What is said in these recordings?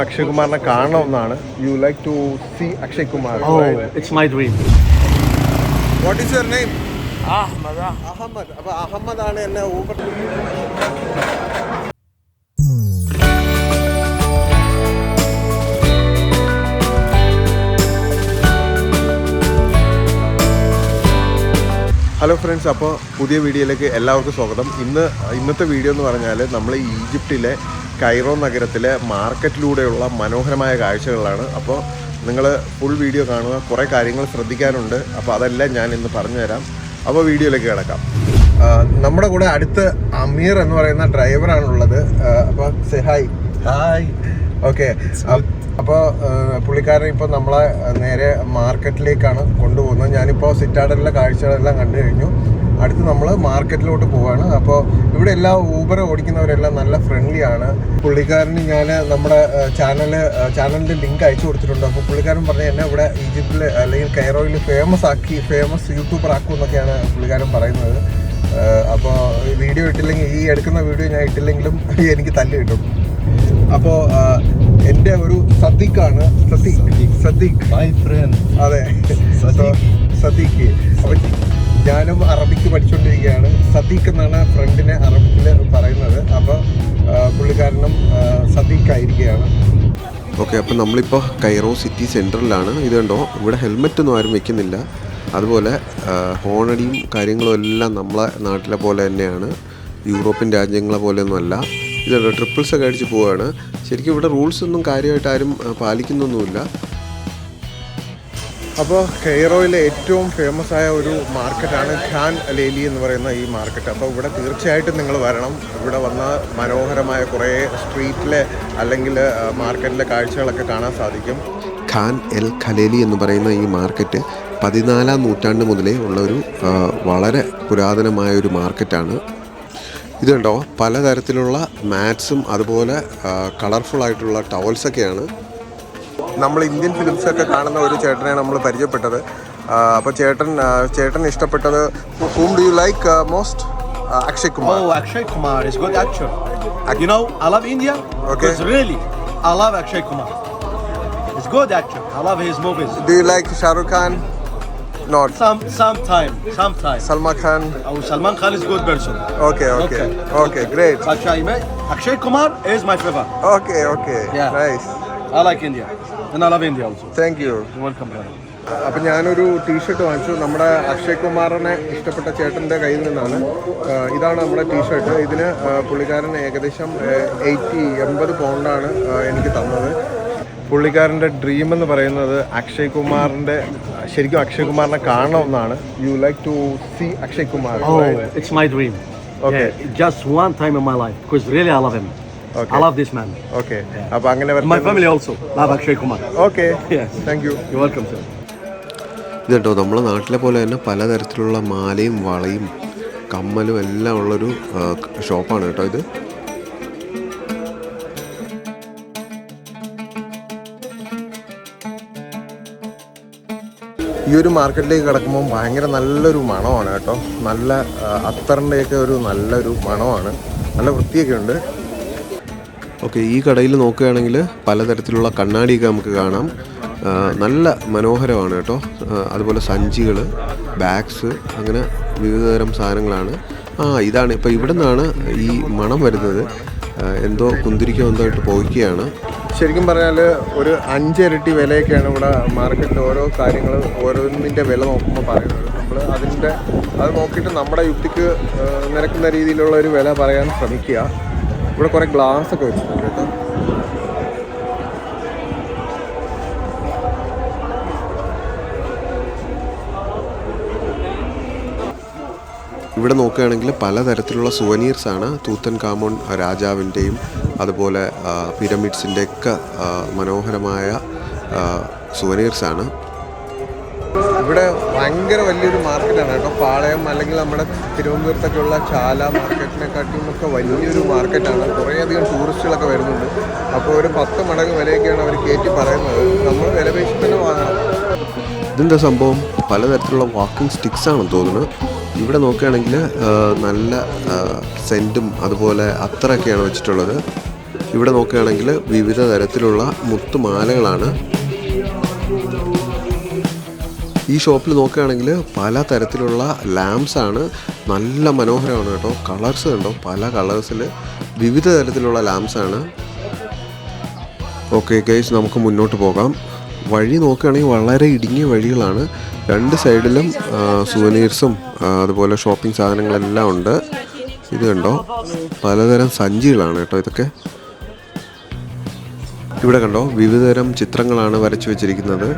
അക്ഷയ് കുമാറിനെ കാണണമെന്നാണ്. You like to see Akshay Kumar it's my dream what is your name Ahmed Ahmed അപ്പൊ അഹമ്മദ് ആണ് എന്നെ Uber hello friends അപ്പോൾ പുതിയ വീഡിയോയിലേക്ക് എല്ലാവർക്കും സ്വാഗതം. ഇന്ന് ഇന്നത്തെ വീഡിയോ എന്ന് പറഞ്ഞാൽ നമ്മൾ ഈജിപ്തിലെ കൈറോ നഗരത്തിലെ മാർക്കറ്റിലൂടെയുള്ള മനോഹരമായ കാഴ്ചകളാണ്. അപ്പോൾ നിങ്ങൾ ഫുൾ വീഡിയോ കാണുക കുറേ കാര്യങ്ങൾ ശ്രദ്ധിക്കാനുണ്ട്. അപ്പോൾ അതെല്ലാം ഞാൻ ഇന്ന് പറഞ്ഞുതരാം. അപ്പോൾ വീഡിയോയിലേക്ക് കിടക്കാം. നമ്മുടെ കൂടെ അടുത്ത് അമീർ എന്ന് പറയുന്ന ഡ്രൈവറാണുള്ളത് അപ്പോൾ സെഹായ് ഹായ് ഓക്കെ അപ്പോൾ പുള്ളിക്കാരൻ ഇപ്പോൾ നമ്മളെ നേരെ മാർക്കറ്റിലേക്കാണ് കൊണ്ടുപോകുന്നത്. ഞാനിപ്പോൾ സിറ്റാഡലിലെ കാഴ്ചകളെല്ലാം കണ്ടു കഴിഞ്ഞു. അടുത്ത് നമ്മൾ മാർക്കറ്റിലോട്ട് പോവാണ്. അപ്പോൾ ഇവിടെ എല്ലാ ഊബർ ഓടിക്കുന്നവരെല്ലാം നല്ല ഫ്രണ്ട്ലി ആണ്. പുള്ളിക്കാരന് ഞാൻ നമ്മുടെ ചാനൽ ചാനലിന്റെ ലിങ്ക് അയച്ചു കൊടുത്തിട്ടുണ്ട്. അപ്പോൾ പുള്ളിക്കാരൻ പറഞ്ഞു എന്നെ ഇവിടെ ഈജിപ്തിൽ അല്ലെങ്കിൽ കൈറോയിൽ ഫേമസ് ആക്കി ഫേമസ് യൂട്യൂബർ ആക്കും എന്നൊക്കെയാണ് പുള്ളിക്കാരൻ പറയുന്നത്. അപ്പോൾ വീഡിയോ ഇട്ടില്ലെങ്കിൽ ഈ എടുക്കുന്ന വീഡിയോ ഞാൻ ഇട്ടില്ലെങ്കിലും എനിക്ക് തല്ല് കിട്ടും. അപ്പോൾ എന്റെ ഒരു സദീഖാണ് സദീഖ് സദീഖ് മൈ ഫ്രണ്ട് അതെ. സദീഖ് അപ്പോൾ ഞാനും അറബിക്ക് പഠിച്ചുകൊണ്ടിരിക്കുകയാണ് സദീഖ് എന്നാണ് ഫ്രണ്ടിനെ അറബിക്കിൽ പറയുന്നത്. അപ്പോൾ പുള്ളിക്കാരനും സദീഖ് ആയിരിക്കുകയാണ് ഓക്കെ അപ്പോൾ നമ്മളിപ്പോൾ കൈറോ സിറ്റി സെന്ററിലാണ് ഇത് കണ്ടോ? ഇവിടെ ഹെൽമെറ്റ് ഒന്നും ആരും വെക്കുന്നില്ല. അതുപോലെ ഹോണടിയും കാര്യങ്ങളും എല്ലാം നമ്മളെ നാട്ടിലെ പോലെ തന്നെയാണ്. യൂറോപ്യൻ രാജ്യങ്ങളെ പോലെയൊന്നും അല്ല. ട്രിപ്പിൾസൊക്കെ ട്രിപ്പിൾസ് ഒക്കെ അടിച്ച് പോവുകയാണ് ശരിക്കും ഇവിടെ റൂൾസ് ഒന്നും കാര്യമായിട്ട് ആരും പാലിക്കുന്നൊന്നുമില്ല. അപ്പോൾ കെയ്റോയിലെ ഏറ്റവും ഫേമസ് ആയ ഒരു മാർക്കറ്റാണ് ഖാൻ ലേലി എന്ന് പറയുന്ന ഈ മാർക്കറ്റ്. അപ്പോൾ ഇവിടെ തീർച്ചയായിട്ടും നിങ്ങൾ വരണം. ഇവിടെ വന്ന മനോഹരമായ കുറേ സ്ട്രീറ്റിലെ അല്ലെങ്കിൽ മാർക്കറ്റിലെ കാഴ്ചകളൊക്കെ കാണാൻ സാധിക്കും. ഖാൻ എൽ ഖലേലി എന്ന് പറയുന്ന ഈ മാർക്കറ്റ് പതിനാലാം നൂറ്റാണ്ട് മുതലേ ഉള്ള ഒരു വളരെ പുരാതനമായ ഒരു മാർക്കറ്റാണ്. ഇതുണ്ടോ പലതരത്തിലുള്ള മാറ്റ്സും അതുപോലെ കളർഫുൾ ആയിട്ടുള്ള ടവൽസൊക്കെയാണ് നമ്മൾ ഇന്ത്യൻ ഫിലിംസൊക്കെ കാണുന്ന ഒരു ചേട്ടനെ നമ്മൾ പരിചയപ്പെട്ടത്. അപ്പോൾ ചേട്ടൻ ചേട്ടൻ ഇഷ്ടപ്പെട്ടത് whom do you like most Akshay Kumar. Akshay Kumar is good actual you I love India okay really I love Akshay Kumar is good actual I love his movies do you like Shahrukh Khan some some time some time Salman Khan Salman Khan good person okay okay okay great Akshay Kumar is my favourite okay okay nice I like India And I love India also. Thank you You're welcome, brother. അപ്പം ഞാനൊരു T shirt വാങ്ങിച്ചു നമ്മുടെ അക്ഷയ് കുമാറിനെ ഇഷ്ടപ്പെട്ട ചേട്ടന്റെ കയ്യിൽ നിന്നാണ് ആ, ഇതാണ് നമ്മുടെ ടീഷർട്ട് ഇതിന് ആ, പുള്ളിക്കാരൻ ഏകദേശം എയ്റ്റി എൺപത് പൗണ്ടാണ് ആ, എനിക്ക് തന്നത് പുള്ളിക്കാരന്റെ ഡ്രീം എന്ന് പറയുന്നത് അക്ഷയ് കുമാറിന്റെ ശരിക്കും അക്ഷയ് കുമാറിനെ കാണണമെന്നാണ് you like to see Akshay Kumar Oh, it's my dream. Okay. Yeah, just one time in my life. Because really, I love him. Okay. I love this man. അപ്പം അങ്ങനെ My family also love Akshay Kumar. Okay. Yes. Thank you. You're welcome, sir. ഇത് കേട്ടോ നമ്മുടെ നാട്ടിലെ പോലെ തന്നെ പലതരത്തിലുള്ള മാലയും വളയും കമ്മലും എല്ലാം ഉള്ളൊരു ഷോപ്പാണ് കേട്ടോ ഇത് ഈ ഒരു മാർക്കറ്റിലേക്ക് കിടക്കുമ്പോൾ ഭയങ്കര നല്ലൊരു മണമാണ് കേട്ടോ നല്ല അത്തറിന്റെയൊക്കെ ഒരു നല്ലൊരു മണമാണ് നല്ല വൃത്തിയൊക്കെ ഉണ്ട് ഓക്കെ ഈ കടയിൽ നോക്കുകയാണെങ്കിൽ പലതരത്തിലുള്ള കണ്ണാടിയൊക്കെ നമുക്ക് കാണാം. നല്ല മനോഹരമാണ് കേട്ടോ. അതുപോലെ സഞ്ചികൾ ബാഗ്സ് അങ്ങനെ വിവിധതരം സാധനങ്ങളാണ്. ആ ഇതാണ്. ഇപ്പോൾ ഇവിടെ നിന്നാണ് ഈ മണം വരുന്നത്. എന്തോ കുന്തിരിക്കോ എന്തോ ആയിട്ട് പോയിക്കുകയാണ് ശരിക്കും പറഞ്ഞാൽ ഒരു അഞ്ചിരട്ടി വിലയൊക്കെയാണ് ഇവിടെ മാർക്കറ്റിൽ ഓരോ കാര്യങ്ങൾ ഓരോന്നിന്റെ വില നോക്കുമ്പോൾ പറയുന്നത്. നമ്മൾ അതിന്റെ അത് നോക്കിയിട്ട് നമ്മുടെ യുക്തിക്ക് നിരക്കുന്ന രീതിയിലുള്ള ഒരു വില പറയാൻ ശ്രമിക്കുക. ഇവിടെ കുറേ ഗ്ലാസ് ഒക്കെ വെച്ചിട്ടുണ്ട് കേട്ടോ. ഇവിടെ നോക്കുകയാണെങ്കിൽ പലതരത്തിലുള്ള സുവനീർസാണ് തൂത്തൻ കാമോൺ രാജാവിന്റെയും അതുപോലെ പിരമിഡ്സിന്റെയൊക്കെ മനോഹരമായ സുവനീർസാണ് ഇവിടെ ഭയങ്കര വലിയൊരു മാർക്കറ്റാണ് കേട്ടോ. പാളയം അല്ലെങ്കിൽ നമ്മുടെ തിരുവനന്തപുരത്തൊക്കെയുള്ള ചാല മാർക്കറ്റിനെക്കാട്ടിയും ഒക്കെ വലിയൊരു മാർക്കറ്റാണ് കുറേയധികം ടൂറിസ്റ്റുകളൊക്കെ വരുന്നുണ്ട്. അപ്പോൾ ഒരു പത്ത് മടങ്ങ് വിലയൊക്കെയാണ് അവർ കയറ്റി പറയുന്നത്. നമ്മൾ വില പേശി തന്നെ വാങ്ങണം ഇതെന്താ സംഭവം? പലതരത്തിലുള്ള വാക്കിംഗ് സ്റ്റിക്സ് ആണ് തോന്നുന്നു. ഇവിടെ നോക്കുകയാണെങ്കിൽ നല്ല സെന്റും അതുപോലെ അത്രയൊക്കെയാണ് വെച്ചിട്ടുള്ളത്. ഇവിടെ നോക്കുകയാണെങ്കിൽ വിവിധ തരത്തിലുള്ള മുത്തുമാലകളാണ് ഈ ഷോപ്പിൽ നോക്കുകയാണെങ്കിൽ പല തരത്തിലുള്ള ലാംപ്സ് ആണ്. നല്ല മനോഹരമാണ് കേട്ടോ. കളേഴ്സ് കണ്ടോ? പല കളേഴ്സിൽ വിവിധ തരത്തിലുള്ള ലാംപ്സ് ആണ്. ഓക്കെ ഗൈസ് നമുക്ക് മുന്നോട്ട് പോകാം. വഴി നോക്കുകയാണെങ്കിൽ വളരെ ഇടുങ്ങിയ വഴികളാണ്. രണ്ട് സൈഡിലും സുവനീർസും അതുപോലെ ഷോപ്പിംഗ് സാധനങ്ങളെല്ലാം ഉണ്ട്. ഇത് കണ്ടോ? പലതരം സഞ്ചികളാണ് കേട്ടോ ഇതൊക്കെ. ഇവിടെ കണ്ടോ വിവിധതരം ചിത്രങ്ങളാണ് വരച്ചു വെച്ചിരിക്കുന്നത്.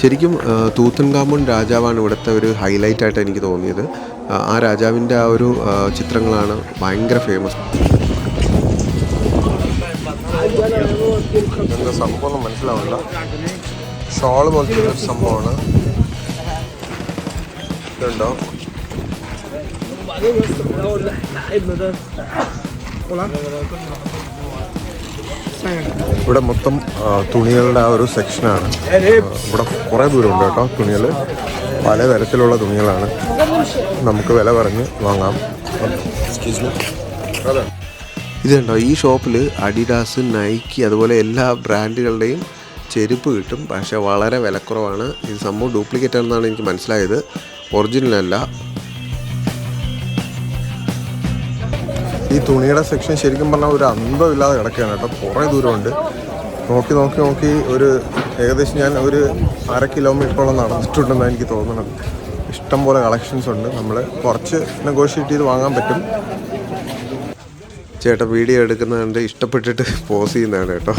ശരിക്കും തൂത്തൻകാമൺ രാജാവാണ് ഇവിടുത്തെ ഒരു ഹൈലൈറ്റ് ആയിട്ട് എനിക്ക് തോന്നിയത്. ആ, രാജാവിന്റെ ആ ഒരു ചിത്രങ്ങളാണ് ഭയങ്കര ഫേമസ് സംഭവം മനസ്സിലാവില്ല ഷോൾ പോലത്തെ ഒരു സംഭവമാണ്. ഇവിടെ മൊത്തം തുണികളുടെ ആ ഒരു സെക്ഷനാണ്. ഇവിടെ കുറേ ദൂരമുണ്ട് കേട്ടോ തുണികൾ പലതരത്തിലുള്ള തുണികളാണ്. നമുക്ക് വില പറഞ്ഞ് വാങ്ങാം. ഇതുണ്ടോ ഈ ഷോപ്പിൽ അഡിഡാസ് നൈക്കി അതുപോലെ എല്ലാ ബ്രാൻഡുകളുടെയും ചെരുപ്പ് കിട്ടും. പക്ഷേ വളരെ വിലക്കുറവാണ്. ഇത് സംഭവം ഡ്യൂപ്ലിക്കേറ്റ് ആണെന്നാണ് എനിക്ക് മനസ്സിലായത്. ഒറിജിനൽ അല്ല ഈ തുണിയുടെ സെക്ഷൻ ശരിക്കും പറഞ്ഞാൽ ഒരു അന്തമില്ലാതെ കിടക്കുകയാണ് കേട്ടോ. കുറേ ദൂരമുണ്ട്. നോക്കി നോക്കി നോക്കി ഒരു ഏകദേശം ഞാൻ ഒരു അര കിലോമീറ്ററോളം നടന്നിട്ടുണ്ടെന്നാണ് എനിക്ക് തോന്നുന്നത്. ഇഷ്ടം പോലെ കളക്ഷൻസ് ഉണ്ട്. നമ്മൾ കുറച്ച് നെഗോഷിയേറ്റ് ചെയ്ത് വാങ്ങാൻ പറ്റും. ചേട്ടാ വീഡിയോ എടുക്കുന്നതുകൊണ്ട് ഇഷ്ടപ്പെട്ടിട്ട് പോസ് ചെയ്യുന്നതാണ് കേട്ടോ.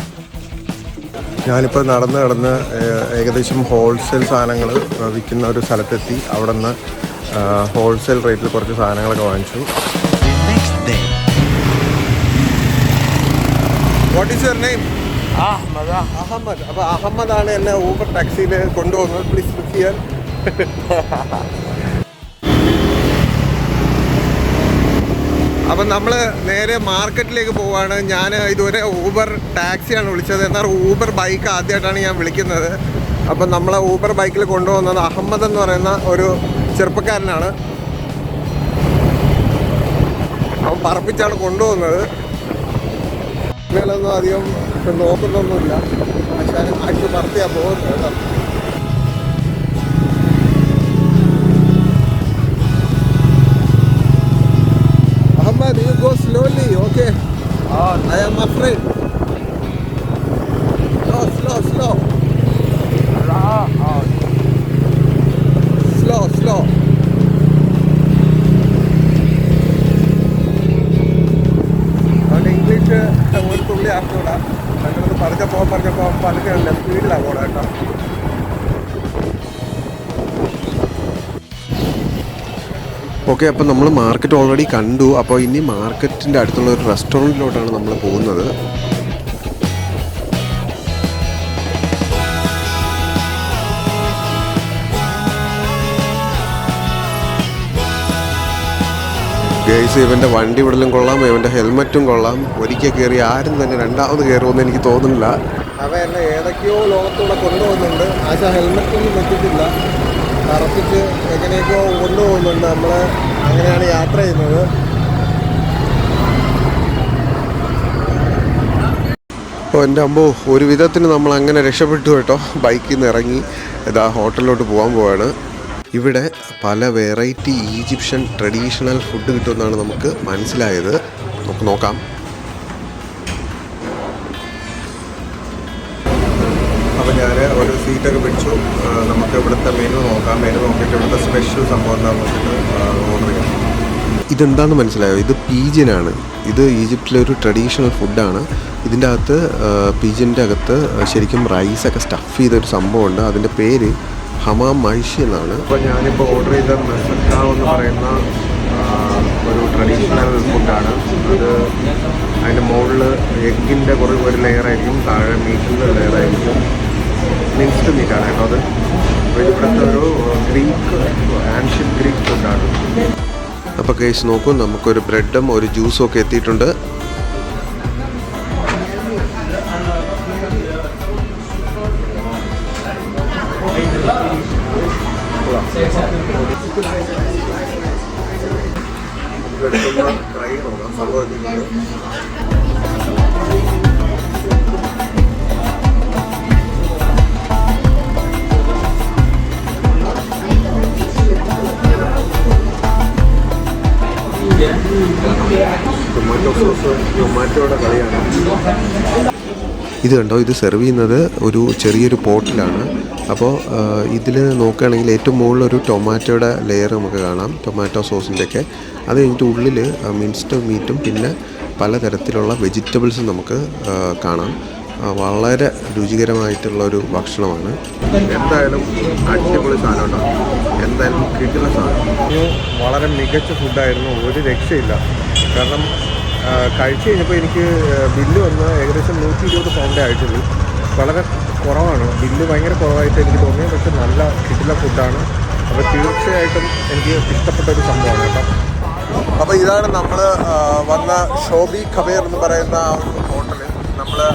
ഞാനിപ്പോൾ നടന്ന് നടന്ന് ഏകദേശം ഹോൾസെയിൽ സാധനങ്ങൾ വിൽക്കുന്ന ഒരു സ്ഥലത്തെത്തി. അവിടെ നിന്ന് ഹോൾസെയിൽ റേറ്റിൽ കുറച്ച് സാധനങ്ങളൊക്കെ വാങ്ങിച്ചു. What is your name Ahmed അപ്പോൾ അഹമ്മദ് ആണ് എന്നെ ഊബർ ടാക്സിയിൽ കൊണ്ടുപോകുന്നത്. പ്ലീസ് ബുക്ക് ചെയ്യാൻ അപ്പം നമ്മൾ നേരെ മാർക്കറ്റിലേക്ക് പോവാണ്. ഞാൻ ഇതുവരെ ഊബർ ടാക്സിയാണ് വിളിച്ചത്. എന്നാൽ ഊബർ ബൈക്ക് ആദ്യമായിട്ടാണ് ഞാൻ വിളിക്കുന്നത്. അപ്പം നമ്മളെ ഊബർ ബൈക്കിൽ കൊണ്ടുപോകുന്നത് അഹമ്മദ് എന്ന് പറയുന്ന ഒരു ചെറുപ്പക്കാരനാണ്. അവൻ പറപ്പിച്ചാണ് കൊണ്ടുപോകുന്നത്. കുട്ടികളൊന്നും അധികം ഇപ്പം നോക്കുന്നൊന്നുമില്ല. ആശാരം ആശു പറത്തിയാ പോകുന്നത് Ahmed you go slowly okay I am afraid slow slow slow പലകല്ല സ്പീഡിലാണ് പോകണം കേട്ടോ. ഓക്കെ അപ്പോൾ നമ്മൾ മാർക്കറ്റ് ഓൾറെഡി കണ്ടു. അപ്പോൾ ഇനി മാർക്കറ്റിന്റെ അടുത്തുള്ള ഒരു റെസ്റ്റോറന്റിലോട്ടാണ് നമ്മൾ പോകുന്നത്. ഗേസ് ഇവന്റെ വണ്ടി വിടലും കൊള്ളാം. ഇവന്റെ ഹെൽമറ്റും കൊള്ളാം. ഒരിക്കൽ കയറി ആരും തന്നെ രണ്ടാമത് കയറുമെന്ന് എനിക്ക് തോന്നുന്നില്ല. അവ എന്നെ ഏതൊക്കെയോ ലോകത്തൂടെ കൊണ്ടുപോകുന്നുണ്ട്. ആശ ഹെൽമെറ്റ് ഒന്നും വെച്ചിട്ടില്ല. കറപ്പിച്ച് എങ്ങനെയൊക്കെയോ കൊണ്ടുപോകുന്നുണ്ട്. നമ്മൾ അങ്ങനെയാണ് യാത്ര ചെയ്യുന്നത്. അപ്പോൾ എന്റെ അമ്പോ ഒരു വിധത്തിന് നമ്മൾ അങ്ങനെ രക്ഷപ്പെട്ടു കേട്ടോ. ബൈക്കിൽ നിന്ന് ഇറങ്ങി ഇതാ ഹോട്ടലിലോട്ട് പോകാൻ പോവാണ്. ഇവിടെ പല വെറൈറ്റി ഈജിപ്ഷ്യൻ ട്രഡീഷണൽ ഫുഡ് കിട്ടുമെന്നാണ് നമുക്ക് മനസ്സിലായത്. നമുക്ക് നോക്കാം. നോക്കാം മെനു നോക്കിയിട്ട് ഇവിടുത്തെ സ്പെഷ്യൽ സംഭവം എന്താണെന്ന് നോക്കിയിട്ട് ഓർഡർ ചെയ്യാം. ഇതെന്താണെന്ന് മനസ്സിലായോ? ഇത് പീജിയനാണ്. ഇത് ഈജിപ്തിലെ ഒരു ട്രഡീഷണൽ ഫുഡാണ് ഇതിന്റെ അകത്ത് പീജിയന്റെ അകത്ത് ശരിക്കും റൈസൊക്കെ സ്റ്റഫ് ചെയ്തൊരു സംഭവമുണ്ട്. അതിന്റെ പേര് ഹമാ മൈഷി എന്നാണ്. അപ്പോൾ ഞാനിപ്പോൾ ഓർഡർ ചെയ്ത മെസക്ക എന്ന് പറയുന്ന ഒരു ട്രഡീഷണൽ ഫുഡാണ് അത് അതിന്റെ മുകളിൽ എഗ്ഗിന്റെ കുറേ ഒരു ലെയറായിരിക്കും താഴെ മീറ്റിന്റെ ലെയറായിരിക്കും മിക്സ്ഡ് മീറ്റാണ് കേട്ടോ അത്. ഇവിടുത്തെ ഒരു ഗ്രീക്ക് ആൻഷ്യൻ ഗ്രീക്ക് ഫുഡാണ് അപ്പോൾ കേസ് നോക്കൂ നമുക്കൊരു ബ്രെഡും ഒരു ജ്യൂസും ഒക്കെ എത്തിയിട്ടുണ്ട്. ട്രൈ നോക്കാം. സംഭവം ഇത് കണ്ടോ ഇത് സെർവ് ചെയ്യുന്നത് ഒരു ചെറിയൊരു പോട്ടിലാണ്. അപ്പോൾ ഇതിൽ നോക്കുകയാണെങ്കിൽ ഏറ്റവും മുകളിലൊരു ടൊമാറ്റോയുടെ ലെയർ നമുക്ക് കാണാം ടൊമാറ്റോ സോസിന്റെയൊക്കെ അത് കഴിഞ്ഞിട്ട് ഉള്ളിൽ മിൻസ്റ്റും മീറ്റും പിന്നെ പലതരത്തിലുള്ള വെജിറ്റബിൾസും നമുക്ക് കാണാം. വളരെ രുചികരമായിട്ടുള്ള ഒരു ഭക്ഷണമാണ്. എന്തായാലും അടിപൊളി സാധനം എന്തായാലും കിട്ടുന്ന സാധനം. വളരെ മികച്ച ഫുഡായിരുന്നു ഒരു രക്ഷയില്ല. കാരണം കഴിച്ചു കഴിഞ്ഞപ്പോൾ എനിക്ക് ബില്ല് വന്ന് ഏകദേശം നൂറ്റി ഇരുപത് പൗണ്ടേ ആയിട്ടുള്ളൂ വളരെ കുറവാണ്. ബില്ല് ഭയങ്കര കുറവായിട്ട് എനിക്ക് തോന്നി പക്ഷെ നല്ല കിട്ടുന്ന ഫുഡാണ് അപ്പോൾ തീർച്ചയായിട്ടും എനിക്ക് ഇഷ്ടപ്പെട്ട ഒരു സംഭവമാണ് കേട്ടോ. അപ്പോൾ ഇതാണ് നമ്മൾ വന്ന ഷോബി ഖബേർ എന്ന് പറയുന്ന ആ ഒരു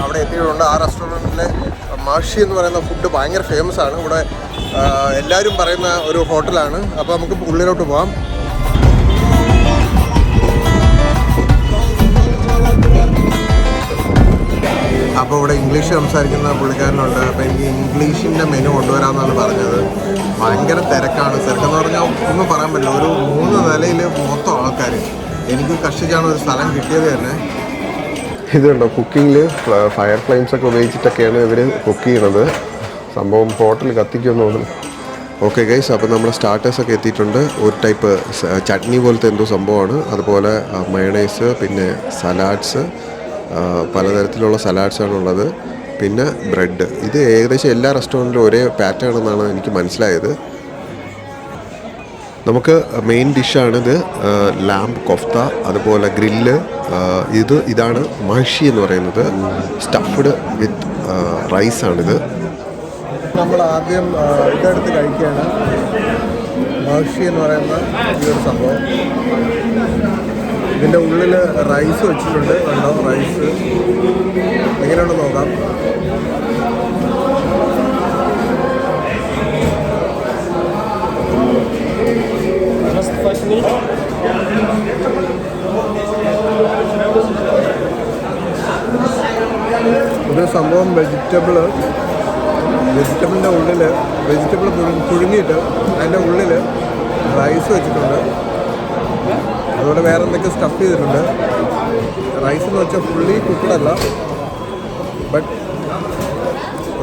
അവിടെ എത്തിയിട്ടുണ്ട്. ആ റെസ്റ്റോറന്റിലെ മാഷി എന്ന് പറയുന്ന ഫുഡ് ഭയങ്കര ഫേമസ് ആണ്. ഇവിടെ എല്ലാവരും പറയുന്ന ഒരു ഹോട്ടലാണ്. അപ്പോൾ നമുക്ക് ഉള്ളിലോട്ട് പോകാം അപ്പോൾ ഇവിടെ ഇംഗ്ലീഷ് സംസാരിക്കുന്ന പുള്ളിക്കാരനുണ്ട്. അപ്പോൾ എനിക്ക് ഇംഗ്ലീഷിന്റെ മെനു കൊണ്ടുവരാമെന്നാണ് പറഞ്ഞത്. ഭയങ്കര തിരക്കാണ്. തിരക്കെന്ന് പറഞ്ഞാൽ ഒന്നും പറയാൻ പറ്റില്ല. ഒരു മൂന്ന് നിലയിൽ മൊത്തം ആൾക്കാർ എനിക്ക് കഷ്ടിച്ചാണ് ഒരു സ്ഥലം കിട്ടിയത് തന്നെ. ഇതുണ്ടോ? കുക്കിങ്ങിൽ ഫയർ ഫ്ലെയിംസ് ഒക്കെ ഉപയോഗിച്ചിട്ടൊക്കെയാണ് ഇവർ കുക്ക് ചെയ്യുന്നത്. സംഭവം ഹോട്ടൽ കത്തിക്കുമെന്ന് തോന്നുന്നു. ഓക്കെ ഗൈസ് അപ്പോൾ നമ്മുടെ സ്റ്റാർട്ടേഴ്സൊക്കെ എത്തിയിട്ടുണ്ട്. ഒരു ടൈപ്പ് ചട്നി പോലത്തെ എന്തോ സംഭവമാണ്. അതുപോലെ മയണൈസ് പിന്നെ സലാഡ്സ് പലതരത്തിലുള്ള സലാഡ്സാണ് ഉള്ളത്. പിന്നെ ബ്രെഡ് ഇത് ഏകദേശം എല്ലാ റെസ്റ്റോറന്റിലും ഒരേ പാറ്റേൺ എന്നാണ് എനിക്ക് മനസ്സിലായത്. നമുക്ക് മെയിൻ ഡിഷാണിത് ലാംബ് കൊഫ്ത അതുപോലെ ഗ്രില്ല് ഇത് ഇതാണ് മഹിഷി എന്ന് പറയുന്നത്. സ്റ്റഫ്ഡ് വിത്ത് റൈസാണിത് നമ്മൾ ആദ്യം ഇതെടുത്ത് കഴിക്കുകയാണ്. മഹർഷി എന്ന് പറയുന്ന ഈ ഒരു സംഭവം. ഇതിന്റെ ഉള്ളിൽ റൈസ് വെച്ചിട്ടുണ്ട്. കണ്ടോ? റൈസ് എങ്ങനെയുണ്ടെന്ന് നോക്കാം. ഇത് സംഭവം വെജിറ്റബിൾ വെജിറ്റബിളിന്റെ ഉള്ളിൽ വെജിറ്റബിൾ പുഴുങ്ങിയിട്ട് അതിന്റെ ഉള്ളിൽ റൈസ് വെച്ചിട്ടുണ്ട്. അതുപോലെ വേറെ എന്തൊക്കെ സ്റ്റഫ് ചെയ്തിട്ടുണ്ട്. റൈസ് എന്ന് വെച്ചാൽ ഫുള്ളി കുക്കഡല്ല ബട്ട്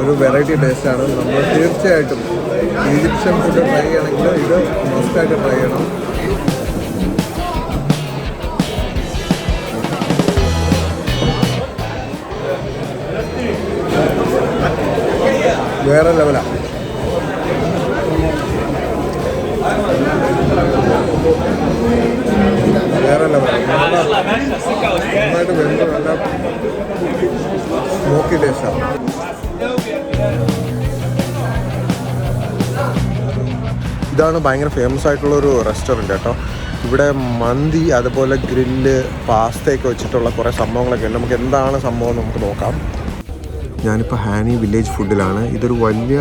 ഒരു വെറൈറ്റി ടേസ്റ്റാണ് നമ്മൾ തീർച്ചയായിട്ടും ഈജിപ്ഷ്യൻ ഫുഡ് ട്രൈ ചെയ്യണമെങ്കിൽ ഇത് മസ്റ്റായിട്ട് ട്രൈ ചെയ്യണം. വേറെ ലെവലാണ് വേറെ ലെവലാണ് ഇതാണ് ഭയങ്കര ഫേമസ് ആയിട്ടുള്ള ഒരു റെസ്റ്റോറന്റ് കേട്ടോ. ഇവിടെ മന്തി അതുപോലെ ഗ്രില്ല് പാസ്തയൊക്കെ വെച്ചിട്ടുള്ള കുറേ സംഭവങ്ങളൊക്കെ ഉണ്ട്. നമുക്ക് എന്താണ് സംഭവം നമുക്ക് നോക്കാം. ഞാനിപ്പോൾ ഹാനി വില്ലേജ് ഫുഡിലാണ്. ഇതൊരു വലിയ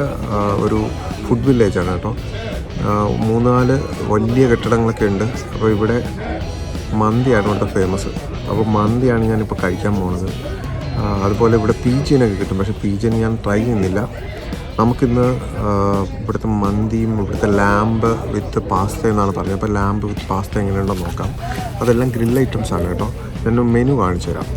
ഒരു ഫുഡ് വില്ലേജാണ് കേട്ടോ. മൂന്നാൽ വലിയ കെട്ടിടങ്ങളൊക്കെ ഉണ്ട്. അപ്പോൾ ഇവിടെ മന്തിയാണ് ഇവിടുത്തെ ഫേമസ് അപ്പോൾ മന്തിയാണ് ഞാനിപ്പോൾ കഴിക്കാൻ പോകുന്നത് അതുപോലെ ഇവിടെ പീജിനൊക്കെ കിട്ടും. പക്ഷേ പീജിൻ ഞാൻ ട്രൈ ചെയ്യുന്നില്ല. നമുക്കിന്ന് ഇവിടുത്തെ മന്തിയും ഇവിടുത്തെ ലാമ്പ് വിത്ത് പാസ്ത എന്നാണ് പറഞ്ഞത് അപ്പോൾ ലാമ്പ് വിത്ത് പാസ്ത എങ്ങനെയുണ്ടെന്ന് നോക്കാം. അതെല്ലാം ഗ്രിൽ ഐറ്റംസ് ആണ് കേട്ടോ. ഞാൻ മെനു കാണിച്ചു തരാം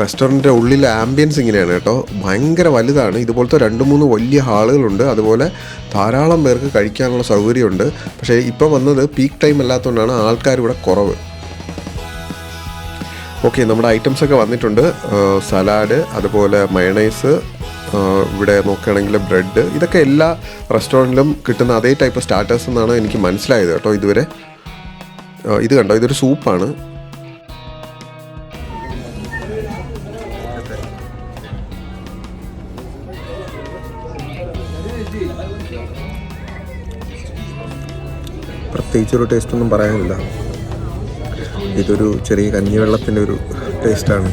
റെസ്റ്റോറന്റിന്റെ ഉള്ളിലെ ആംബിയൻസ് ഇങ്ങനെയാണ് കേട്ടോ. ഭയങ്കര വലുതാണ്. ഇതുപോലത്തെ രണ്ട് മൂന്ന് വലിയ ഹാളുകളുണ്ട്. അതുപോലെ ധാരാളം പേർക്ക് കഴിക്കാനുള്ള സൗകര്യമുണ്ട്. പക്ഷേ ഇപ്പം വന്നത് പീക്ക് ടൈം അല്ലാത്തതുകൊണ്ടാണ് ആൾക്കാർ ഇവിടെ കുറവ്. ഓക്കെ നമ്മുടെ ഐറ്റംസ് ഒക്കെ വന്നിട്ടുണ്ട്. സലാഡ് അതുപോലെ മയണൈസ് ഇവിടെ നോക്കുകയാണെങ്കിൽ ബ്രെഡ് ഇതൊക്കെ എല്ലാ റെസ്റ്റോറന്റിലും കിട്ടുന്ന അതേ ടൈപ്പ് സ്റ്റാർട്ടേഴ്സ് എന്നാണ് എനിക്ക് മനസ്സിലായത് കേട്ടോ ഇതുവരെ. ഇത് കണ്ടോ? ഇതൊരു സൂപ്പാണ് പ്രത്യേകിച്ചൊരു ടേസ്റ്റൊന്നും പറയാനില്ല. ഇതൊരു ചെറിയ കഞ്ഞിവെള്ളത്തിന്റെ ഒരു ടേസ്റ്റാണ്.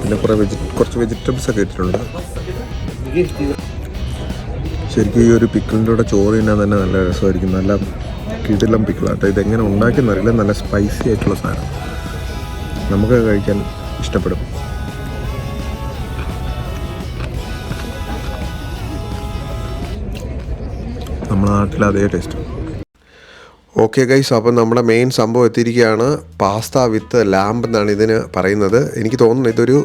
പിന്നെ കുറേ വെജി കുറച്ച് വെജിറ്റബിൾസ് ഒക്കെ ഇട്ടിട്ടുണ്ട്. ശരിക്കും ഈ ഒരു പിക്കിളിന്റെ കൂടെ ചോറ് തിന്നാൻ തന്നെ നല്ല രസമായിരിക്കും. നല്ല കിടിലം പിക്കിളാട്ടോ ഇതെങ്ങനെ ഉണ്ടാക്കിയെന്നറിയില്ല നല്ല സ്പൈസി ആയിട്ടുള്ള സാധനം. നമുക്ക് കഴിക്കാൻ ഇഷ്ടപ്പെടും. നമ്മുടെ നാട്ടിലെ അതേ ടേസ്റ്റ് ഓക്കെ ഗൈസ് അപ്പം നമ്മുടെ മെയിൻ സംഭവം എത്തിയിരിക്കുകയാണ്. പാസ്ത വിത്ത് ലാമ്പ് എന്നാണ് ഇതിന് പറയുന്നത്. എനിക്ക് തോന്നുന്നു ഇതൊരു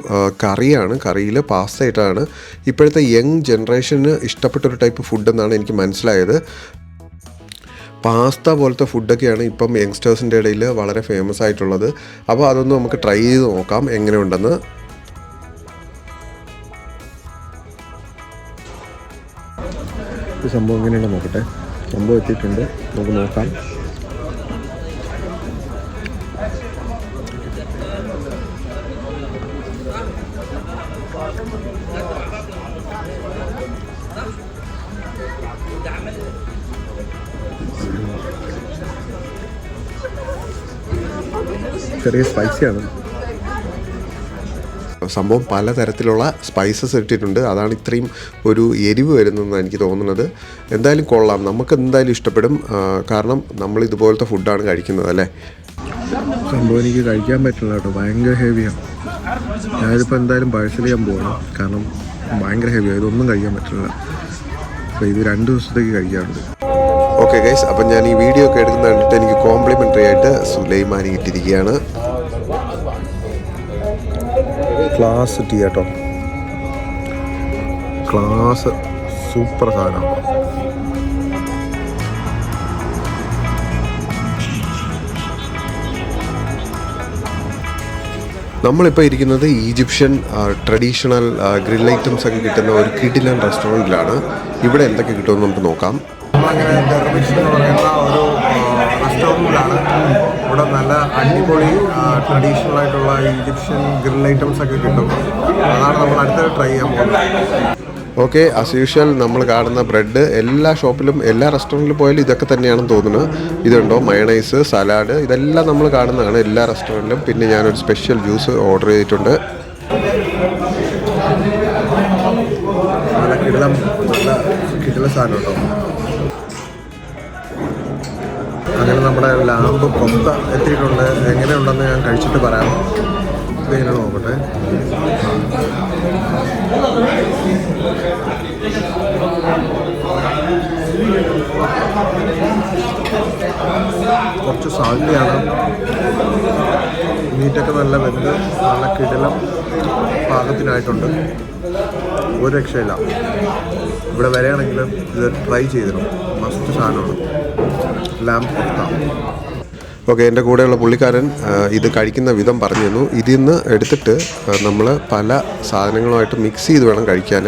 കറിയാണ്. കറിയിൽ പാസ്ത ഇട്ടാണ് ഇപ്പോഴത്തെ യങ് ജനറേഷന് ഇഷ്ടപ്പെട്ടൊരു ടൈപ്പ് ഫുഡ് എന്നാണ് എനിക്ക് മനസ്സിലായത്. പാസ്ത പോലത്തെ ഫുഡൊക്കെയാണ് ഇപ്പം യങ്സ്റ്റേഴ്സിന്റെ ഇടയിൽ വളരെ ഫേമസ് ആയിട്ടുള്ളത്. അപ്പോൾ അതൊന്ന് നമുക്ക് ട്രൈ ചെയ്ത് നോക്കാം എങ്ങനെയുണ്ടെന്ന്. സംഭവം എങ്ങനെയുണ്ടെന്ന് നോക്കട്ടെ. സംഭവം എത്തിയിട്ടുണ്ട്. നമുക്ക് നോക്കാം. ചെറിയ സ്പൈസിയാണ് സംഭവം പലതരത്തിലുള്ള സ്പൈസസ് ഇട്ടിട്ടുണ്ട്. അതാണ് ഇത്രയും ഒരു എരിവ് വരുന്നതെന്ന് എനിക്ക് തോന്നുന്നത്. എന്തായാലും കൊള്ളാം. നമുക്ക് എന്തായാലും ഇഷ്ടപ്പെടും. കാരണം നമ്മൾ ഇതുപോലത്തെ ഫുഡാണ് കഴിക്കുന്നത് അല്ലേ? സംഭവം എനിക്ക് കഴിക്കാൻ പറ്റില്ല കേട്ടോ. ഭയങ്കര ഹെവിയാണ് ഞാനിപ്പോൾ എന്തായാലും പാഴ്സൽ ചെയ്യാൻ പോകണം കാരണം ഭയങ്കര ഹെവിയാണ് ഇതൊന്നും കഴിക്കാൻ പറ്റില്ല. അപ്പോൾ ഇത് രണ്ട് ദിവസത്തേക്ക് കഴിക്കാറുണ്ട്. ഓക്കെ ഗൈസ് അപ്പം ഞാൻ ഈ വീഡിയോ ഒക്കെ എടുക്കുന്ന കണ്ടിട്ട് എനിക്ക് കോംപ്ലിമെന്ററി ആയിട്ട് സുലൈമാനി ഇട്ടിരിക്കുകയാണ് ക്ലാസ് ടീ കേട്ടോ ക്ലാസ് സൂപ്പർ സാധനമാണ് നമ്മളിപ്പോൾ ഇരിക്കുന്നത് ഈജിപ്ഷ്യൻ ട്രഡീഷണൽ ഗ്രിൽ ഐറ്റംസ് ഒക്കെ കിട്ടുന്ന ഒരു കിഡിലൻ റെസ്റ്റോറന്റിലാണ് ഇവിടെ എന്തൊക്കെ കിട്ടുമെന്ന് നമുക്ക് നോക്കാം. നമ്മളങ്ങനെ ഡെർവിഷ് എന്ന് പറയുന്ന ഒരു റെസ്റ്റോറന്റിലാണ് ഇവിടെ നല്ല അടിപൊളി ട്രഡീഷണൽ ആയിട്ടുള്ള ഈജിപ്ഷ്യൻ ഗ്രിൽ ഐറ്റംസ് ഒക്കെ കിട്ടും. അതാണ് നമ്മൾ അടുത്ത ട്രൈ ചെയ്യാൻ പോകുന്നത്. ഓക്കെ അസ് യൂഷ്വൽ നമ്മൾ കാണുന്ന ബ്രെഡ് എല്ലാ ഷോപ്പിലും എല്ലാ റെസ്റ്റോറന്റിലും പോയാലും ഇതൊക്കെ തന്നെയാണെന്ന് തോന്നുന്നു. ഇതുണ്ടോ? മയണൈസ് സലാഡ് ഇതെല്ലാം നമ്മൾ കാണുന്നതാണ് എല്ലാ റെസ്റ്റോറന്റിലും പിന്നെ ഞാനൊരു സ്പെഷ്യൽ ജ്യൂസ് ഓർഡർ ചെയ്തിട്ടുണ്ട്. കിടലം നല്ല കിടല സാധനം കേട്ടോ അങ്ങനെ നമ്മുടെ ലാമ്പ് കൊത്ത എത്തിയിട്ടുണ്ട്. എങ്ങനെയുണ്ടെന്ന് ഞാൻ കഴിച്ചിട്ട് പറയാം. ഇതെങ്ങനെ നോക്കട്ടെ. കുറച്ച് സാധ്യതയാണ് മീറ്റൊക്കെ നല്ല വെന്ത് നല്ല കിടലം പാകത്തിനായിട്ടുണ്ട്. ഒരു രക്ഷയില്ല. ഇവിടെ വരികയാണെങ്കിലും ഇത് ട്രൈ ചെയ്തിടും. മസ്റ്റ് സാധനമാണ്. ലാമ്പ് കൊടുത്താൽ ഓക്കെ എന്റെ കൂടെയുള്ള പുള്ളിക്കാരൻ ഇത് കഴിക്കുന്ന വിധം പറഞ്ഞു തന്നു ഇതിൽ നിന്ന് എടുത്തിട്ട് നമ്മൾ പല സാധനങ്ങളുമായിട്ട് മിക്സ് ചെയ്ത് വേണം കഴിക്കാൻ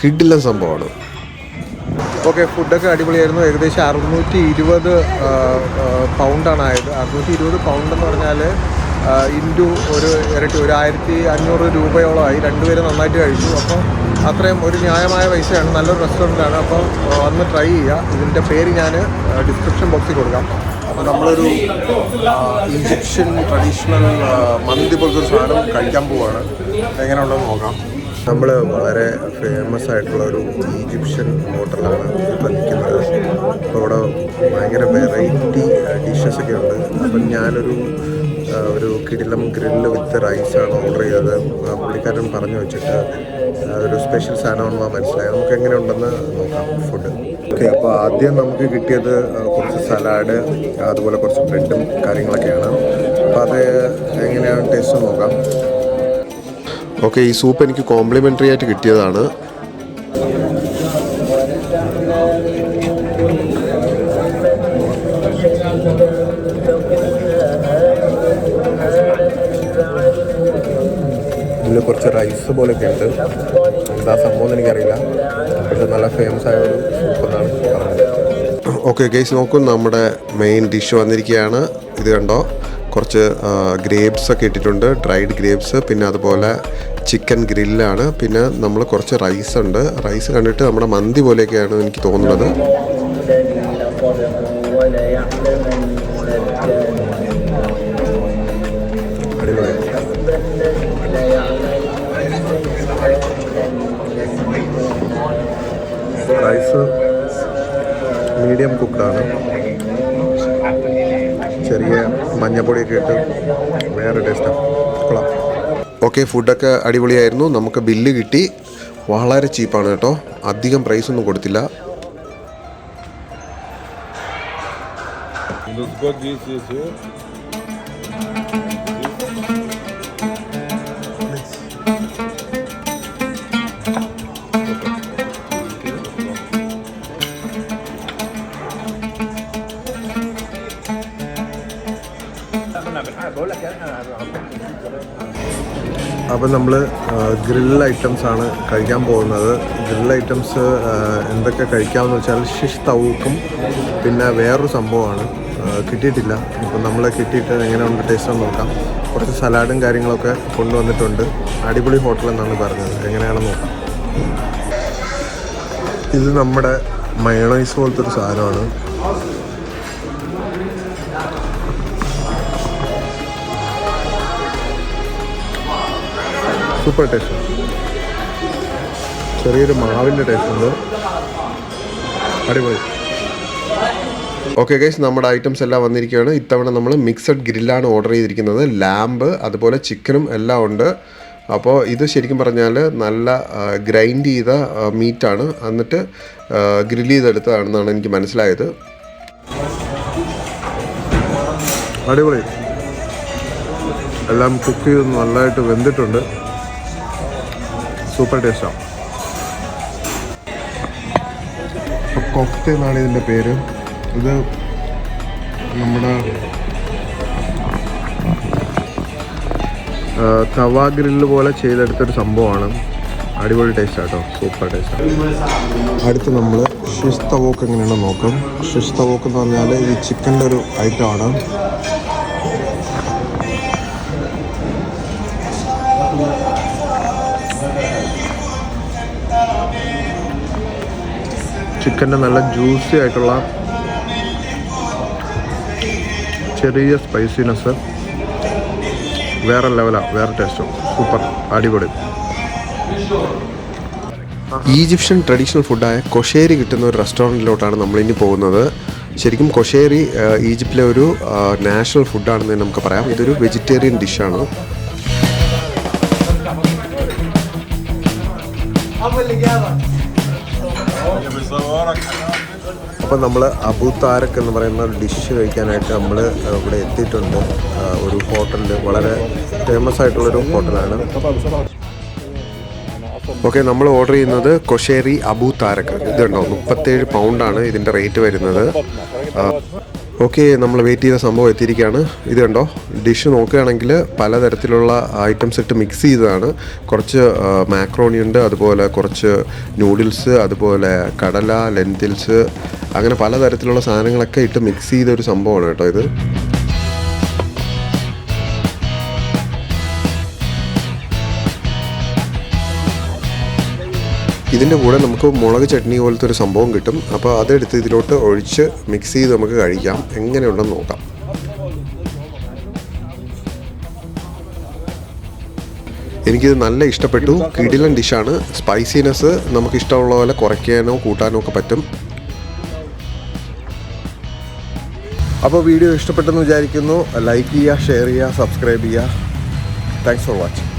കിഡില്ല സംഭവമാണ്. ഓക്കെ ഫുഡൊക്കെ അടിപൊളിയായിരുന്നു. ഏകദേശം അറുന്നൂറ്റി ഇരുപത് പൗണ്ടാണ് ആയത്. അറുന്നൂറ്റി ഇരുപത് പൗണ്ട് എന്ന് പറഞ്ഞാൽ ഇന്റു ഒരു ഇരട്ടി ഒരു ആയിരത്തി അഞ്ഞൂറ് രൂപയോളമായി. രണ്ടുപേരും നന്നായിട്ട് കഴിച്ചു. അപ്പോൾ അത്രയും ഒരു ന്യായമായ പൈസയാണ് നല്ലൊരു റെസ്റ്റോറന്റാണ് അപ്പോൾ വന്ന് ട്രൈ ചെയ്യുക. ഇതിന്റെ പേര് ഞാൻ ഡിസ്ക്രിപ്ഷൻ ബോക്സിൽ കൊടുക്കാം. അപ്പോൾ നമ്മളൊരു ഈജിപ്ഷ്യൻ ട്രഡീഷണൽ മന്തി പോലത്തെ സാധനം കഴിക്കാൻ പോവുകയാണ് എങ്ങനെയുണ്ടെന്ന് നോക്കാം. നമ്മൾ വളരെ ഫേമസ് ആയിട്ടുള്ള ഒരു ഈജിപ്ഷ്യൻ ഹോട്ടലാണ് ഇപ്പോൾ അപ്പോൾ ഇവിടെ ഭയങ്കര വെറൈറ്റി ഡിഷസ് ഒക്കെ ഉണ്ട്. അപ്പം ഞാനൊരു ഒരു കിടിലം ഗ്രില്ല് വിത്ത് റൈസാണ് ഓർഡർ ചെയ്തത്. പുള്ളിക്കാരൻ പറഞ്ഞു വെച്ചിട്ട് അതൊരു സ്പെഷ്യൽ സാധനമാണെന്ന് മനസ്സിലായി. നമുക്ക് എങ്ങനെ ഉണ്ടെന്ന് നോക്കാം ഫുഡ് ഓക്കെ അപ്പോൾ ആദ്യം നമുക്ക് കിട്ടിയത് കുറച്ച് സലാഡ് അതുപോലെ കുറച്ച് ബ്രെഡും കാര്യങ്ങളൊക്കെയാണ്. അപ്പോൾ അത് എങ്ങനെയാണ് ടേസ്റ്റ് നോക്കാം. ഓക്കെ ഈ സൂപ്പ് എനിക്ക് കോംപ്ലിമെന്ററി ആയിട്ട് കിട്ടിയതാണ്. ഇതിൽ കുറച്ച് റൈസ് പോലെയൊക്കെ ഉണ്ട്. എന്താ സംഭവം എന്ന് എനിക്കറിയില്ല. പക്ഷെ നല്ല ഫേമസ് ആയ ഒരു സൂപ്പ് എന്നാണ് പറഞ്ഞത് ഓക്കെ ഗൈസ് നോക്കൂ നമ്മുടെ മെയിൻ ഡിഷ് വന്നിരിക്കുകയാണ്. ഇത് കണ്ടോ? കുറച്ച് ഗ്രേപ്സ് ഒക്കെ ഇട്ടിട്ടുണ്ട്. ഡ്രൈഡ് ഗ്രേപ്സ് പിന്നെ അതുപോലെ ചിക്കൻ ഗ്രില്ലാണ് പിന്നെ നമ്മൾ കുറച്ച് റൈസ് ഉണ്ട്. റൈസ് കണ്ടിട്ട് നമ്മുടെ മന്തി പോലെയൊക്കെയാണ് എനിക്ക് തോന്നുന്നത്. മഞ്ഞപ്പൊടിയൊക്കെ ഇട്ട് വേറെ ടേസ്റ്റാണ് കൊള്ളാം. ഓക്കെ ഫുഡൊക്കെ അടിപൊളിയായിരുന്നു. നമുക്ക് ബില്ല് കിട്ടി. വളരെ ചീപ്പാണ് കേട്ടോ. അധികം പ്രൈസ് ഒന്നും കൊടുത്തില്ല. It's got this, here. അപ്പം നമ്മൾ ഗ്രിൽ ഐറ്റംസ് ആണ് കഴിക്കാൻ പോകുന്നത്. ഗ്രിൽ ഐറ്റംസ് എന്തൊക്കെ കഴിക്കാമെന്ന് വെച്ചാൽ ഷിഷ് തവൂക്കും പിന്നെ വേറൊരു സംഭവമാണ്. കിട്ടിയിട്ടില്ല. അപ്പം നമ്മൾ കിട്ടിയിട്ട് എങ്ങനെയുണ്ട് ടേസ്റ്റ് നോക്കാം. കുറച്ച് സലാഡും കാര്യങ്ങളൊക്കെ കൊണ്ടുവന്നിട്ടുണ്ട്. അടിപൊളി ഹോട്ടൽ എന്നാണ് പറഞ്ഞത്. എങ്ങനെയാണെന്ന് നോക്കാം. ഇത് നമ്മുടെ മയണൈസ് പോലത്തെ ഒരു സാധനമാണ്. Super taste. ചെറിയൊരു മാവിന്റെ ടേസ്റ്റ് ഉണ്ട്. അടിപൊളി. ഓക്കെ ഗൈസ് നമ്മുടെ ഐറ്റംസ് എല്ലാം വന്നിരിക്കുകയാണ്. ഇത്തവണ നമ്മൾ മിക്സഡ് ഗ്രില്ലാണ് ഓർഡർ ചെയ്തിരിക്കുന്നത്. ലാമ്പ് അതുപോലെ ചിക്കനും എല്ലാം ഉണ്ട്. അപ്പോൾ ഇത് ശരിക്കും പറഞ്ഞാൽ നല്ല ഗ്രൈൻഡ് ചെയ്ത മീറ്റാണ് എന്നിട്ട് ഗ്രില്ല് ചെയ്തെടുത്തതാണെന്നാണ് എനിക്ക് മനസ്സിലായത്. അടിപൊളി. എല്ലാം കുക്ക് ചെയ്ത് നല്ലതായിട്ട് വെന്തിട്ടുണ്ട്. സൂപ്പർ ടേസ്റ്റാണ് കൊക്ത എന്നാണ് ഇതിന്റെ പേര്. ഇത് നമ്മുടെ തവ ഗ്രില്ല് പോലെ ചെയ്തെടുത്തൊരു സംഭവമാണ്. അടിപൊളി ടേസ്റ്റ് ആട്ടോ സൂപ്പർ ടേസ്റ്റ്. അടുത്ത് നമ്മൾ ഷിഷ് തവോക്ക് എങ്ങനെയാണ് നോക്കാം. ഷിഷ് തവോക്ക് എന്ന് പറഞ്ഞാൽ ഈ ചിക്കന്റെ ഒരു ഐറ്റമാണ് ചിക്കന്റെ നല്ല ജ്യൂസി ആയിട്ടുള്ള ചെറിയ സ്പൈസിനെസ് വേറെ ലെവലാണ് വേറെ ടേസ്റ്റും സൂപ്പർ അടിപൊളി. ഈജിപ്ഷ്യൻ ട്രഡീഷണൽ ഫുഡായ കൊഷേരി കിട്ടുന്ന ഒരു റെസ്റ്റോറന്റിലോട്ടാണ് നമ്മളിനി പോകുന്നത്. ശരിക്കും കൊഷേരി ഈജിപ്തിലെ ഒരു നാഷണൽ ഫുഡാണെന്ന് നമുക്ക് പറയാം. ഇതൊരു വെജിറ്റേറിയൻ ഡിഷാണ് അപ്പോൾ നമ്മൾ അബു താരക് എന്ന് പറയുന്ന ഒരു ഡിഷ് കഴിക്കാനായിട്ട് നമ്മൾ ഇവിടെ എത്തിയിട്ടുണ്ട്. ഒരു ഹോട്ടലിൽ വളരെ ഫേമസ് ആയിട്ടുള്ളൊരു ഹോട്ടലാണ് ഓക്കെ നമ്മൾ ഓർഡർ ചെയ്യുന്നത് കൊഷേരി അബു താരക്ക് ഇതുണ്ടോ? മുപ്പത്തേഴ് പൗണ്ടാണ് ഇതിന്റെ റേറ്റ് വരുന്നത്. ഓക്കെ നമ്മൾ വെയിറ്റ് ചെയ്ത സംഭവം എത്തിയിരിക്കുകയാണ്. ഇത് കണ്ടോ? ഡിഷ് നോക്കുകയാണെങ്കിൽ പലതരത്തിലുള്ള ഐറ്റംസ് ഇട്ട് മിക്സ് ചെയ്തതാണ്. കുറച്ച് മാക്രോണി ഉണ്ട് അതുപോലെ കുറച്ച് നൂഡിൽസ് അതുപോലെ കടല ലെൻതിൽസ് അങ്ങനെ പലതരത്തിലുള്ള സാധനങ്ങളൊക്കെ ഇട്ട് മിക്സ് ചെയ്ത ഒരു സംഭവമാണ് കേട്ടോ ഇത്. ഇതിന്റെ കൂടെ നമുക്ക് മുളക് ചട്നി പോലത്തെ ഒരു സംഭവം കിട്ടും. അപ്പോൾ അതെടുത്ത് ഇതിലോട്ട് ഒഴിച്ച് മിക്സ് ചെയ്ത് നമുക്ക് കഴിക്കാം. എങ്ങനെയുണ്ടെന്ന് നോക്കാം. എനിക്കിത് നല്ല ഇഷ്ടപ്പെട്ടു. കിടിലൻ ഡിഷാണ് സ്പൈസിനെസ് നമുക്ക് ഇഷ്ടമുള്ള പോലെ കുറയ്ക്കാനോ കൂട്ടാനോ ഒക്കെ പറ്റും. അപ്പോൾ വീഡിയോ ഇഷ്ടപ്പെട്ടെന്ന് വിചാരിക്കുന്നു. ലൈക്ക് ചെയ്യുക ഷെയർ ചെയ്യുക സബ്സ്ക്രൈബ് ചെയ്യുക. Thanks for watching